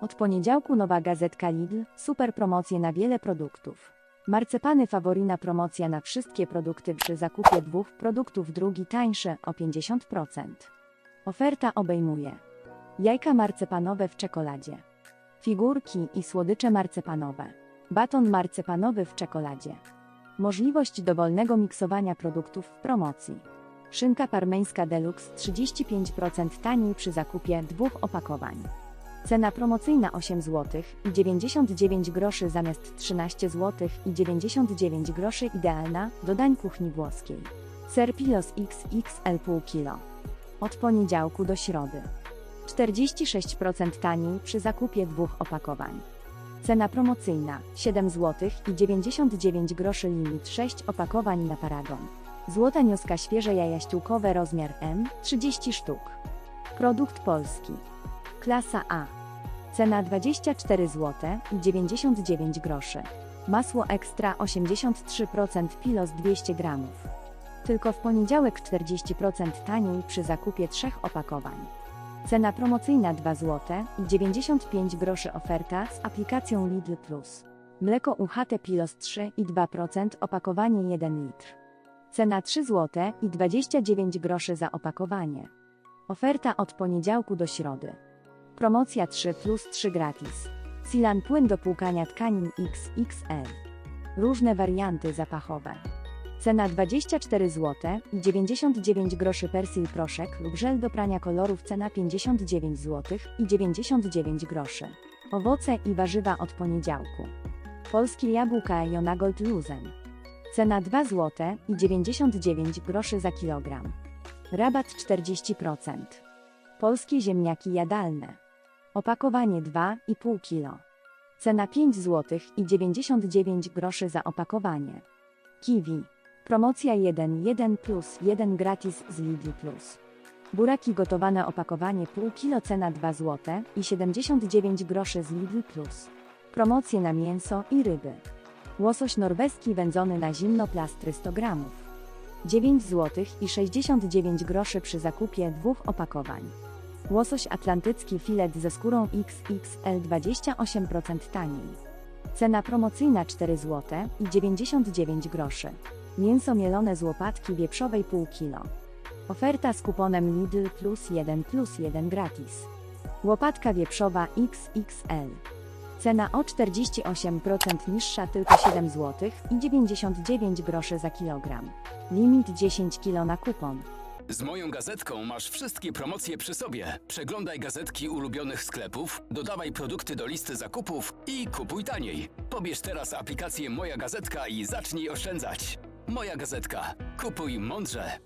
Od poniedziałku nowa gazetka Lidl, super promocje na wiele produktów. Marcepany Faworina promocja na wszystkie produkty przy zakupie dwóch produktów drugi tańszy o 50%. Oferta obejmuje jajka marcepanowe w czekoladzie, figurki i słodycze marcepanowe, baton marcepanowy w czekoladzie, możliwość dowolnego miksowania produktów w promocji, szynka parmeńska deluxe 35% taniej przy zakupie dwóch opakowań. Cena promocyjna 8 zł i 99 groszy zamiast 13 zł i 99 groszy idealna do dań kuchni włoskiej. Ser Pilos XXL pół kilo. Od poniedziałku do środy. 46% taniej przy zakupie dwóch opakowań. Cena promocyjna 7 zł i 99 groszy limit 6 opakowań na paragon. Złota nioska świeże jaja ściółkowe rozmiar M 30 sztuk. Produkt polski. Klasa A. Cena 24 zł i 99 groszy. Masło ekstra 83% pilos 200 gramów. Tylko w poniedziałek 40% taniej przy zakupie trzech opakowań. Cena promocyjna 2 zł i 95 groszy oferta z aplikacją Lidl Plus. Mleko UHT Pilos 3 i 2% opakowanie 1 litr. Cena 3 zł i 29 groszy za opakowanie. Oferta od poniedziałku do środy. Promocja 3 plus 3 gratis. Silan płyn do płukania tkanin XXL. Różne warianty zapachowe. Cena 24 zł i 99 groszy Persil proszek lub żel do prania kolorów cena 59 zł i 99 groszy. Owoce i warzywa od poniedziałku. Polskie jabłka Jonagold Luzen. Cena 2 zł i 99 groszy za kilogram. Rabat 40%. Polskie ziemniaki jadalne. Opakowanie 2,5 kg. Cena 5 zł i 99 groszy za opakowanie. Kiwi. Promocja 1 1 plus 1 gratis z Lidl Plus. Buraki gotowane opakowanie pół kilo cena 2 zł i 79 groszy z Lidl Plus. Promocje na mięso i ryby. Łosoś norweski wędzony na zimno plastry 100 gramów. 9 zł i 69 groszy przy zakupie dwóch opakowań. Łosoś atlantycki filet ze skórą XXL 28% taniej. Cena promocyjna 4 zł i 99 groszy. Mięso mielone z łopatki wieprzowej pół kilo. Oferta z kuponem Lidl plus 1 plus 1 gratis. Łopatka wieprzowa XXL. Cena o 48% niższa tylko 7 zł i 99 groszy za kilogram. Limit 10 kg na kupon. Z moją gazetką masz wszystkie promocje przy sobie. Przeglądaj gazetki ulubionych sklepów, dodawaj produkty do listy zakupów i kupuj taniej. Pobierz teraz aplikację Moja Gazetka i zacznij oszczędzać. Moja Gazetka. Kupuj mądrze.